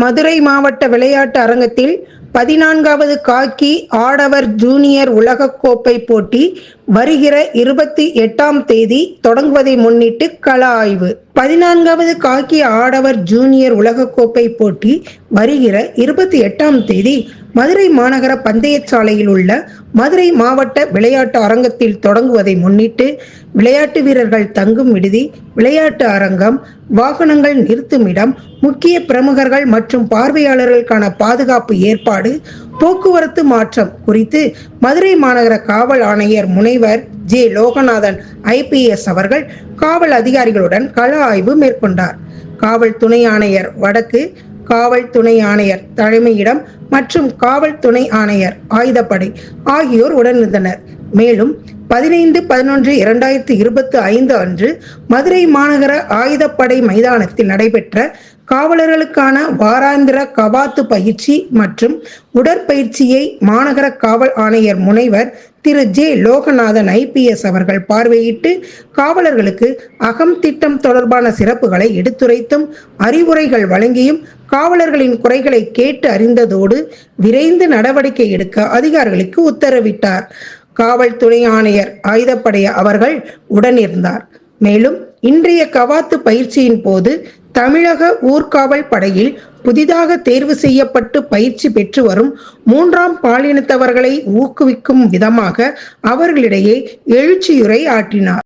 மதுரை மாவட்ட விளையாட்டு அரங்கத்தில் பதினான்காவது காக்கி ஆடவர் ஜூனியர் உலகக்கோப்பை போட்டி வருகிற இருபத்தி எட்டாம் தேதி தொடங்குவதை முன்னிட்டு கள ஆய்வு. பதினான்காவது காக்கி ஆடவர் ஜூனியர் உலகக்கோப்பை போட்டி வருகிற இருபத்தி எட்டாம் தேதி மதுரை மாநகர பந்தயச்சாலையில் உள்ள மதுரை மாவட்ட விளையாட்டு அரங்கத்தில் தொடங்குவதை முன்னிட்டு விளையாட்டு வீரர்கள் தங்கும் விடுதி விளையாட்டு அரங்கம் வாகனங்கள் நிறுத்துமிடம் முக்கிய பிரமுகர்கள் மற்றும் பார்வையாளர்களுக்கான பாதுகாப்பு ஏற்பாடு போக்குவரத்து மாற்றம் குறித்து மதுரை மாநகர காவல் ஆணையர் முனைவர் ஜே லோகநாதன் ஐபிஎஸ் அவர்கள் காவல் அதிகாரிகளுடன் கள ஆய்வு மேற்கொண்டார். காவல் துணை ஆணையர் வடக்கு காவல் துணை ஆணையர் தலைமையிடம் மற்றும் காவல் துணை ஆணையர் ஆயுதப்படை ஆகியோர் உடனிருந்தனர். மேலும் பதினைந்து பதினொன்று இரண்டாயிரத்தி இருபத்தி ஐந்து அன்று மதுரை மாநகர ஆயுதப்படை மைதானத்தில் நடைபெற்ற காவலர்களுக்கான வாராந்திர கவாத்து பயிற்சி மற்றும் உடற்பயிற்சியை மாநகர காவல் ஆணையர் முனைவர் திரு. ஜே. லோகநாதன் ஐபிஎஸ் அவர்கள் பார்வையிட்டு காவலர்களுக்கு அகம் திட்டம் தொடர்பான சிறப்புகளை எடுத்துரைத்தும் அறிவுரைகள் வழங்கியும் காவலர்களின் குறைகளை கேட்டு அறிந்ததோடு விரைந்து நடவடிக்கை எடுக்க அதிகாரிகளுக்கு உத்தரவிட்டார். காவல்துறை ஆணையர் ஆயுதப்படை அவர்கள் உடனிருந்தார். மேலும் இன்றைய கவாத்து பயிற்சியின் போது தமிழக ஊர்காவல் படையில் புதிதாக தேர்வு செய்யப்பட்டு பயிற்சி பெற்று வரும் மூன்றாம் பாலினத்தவர்களை ஊக்குவிக்கும் விதமாக அவர்களிடையே எழுச்சியுரை ஆற்றினார்.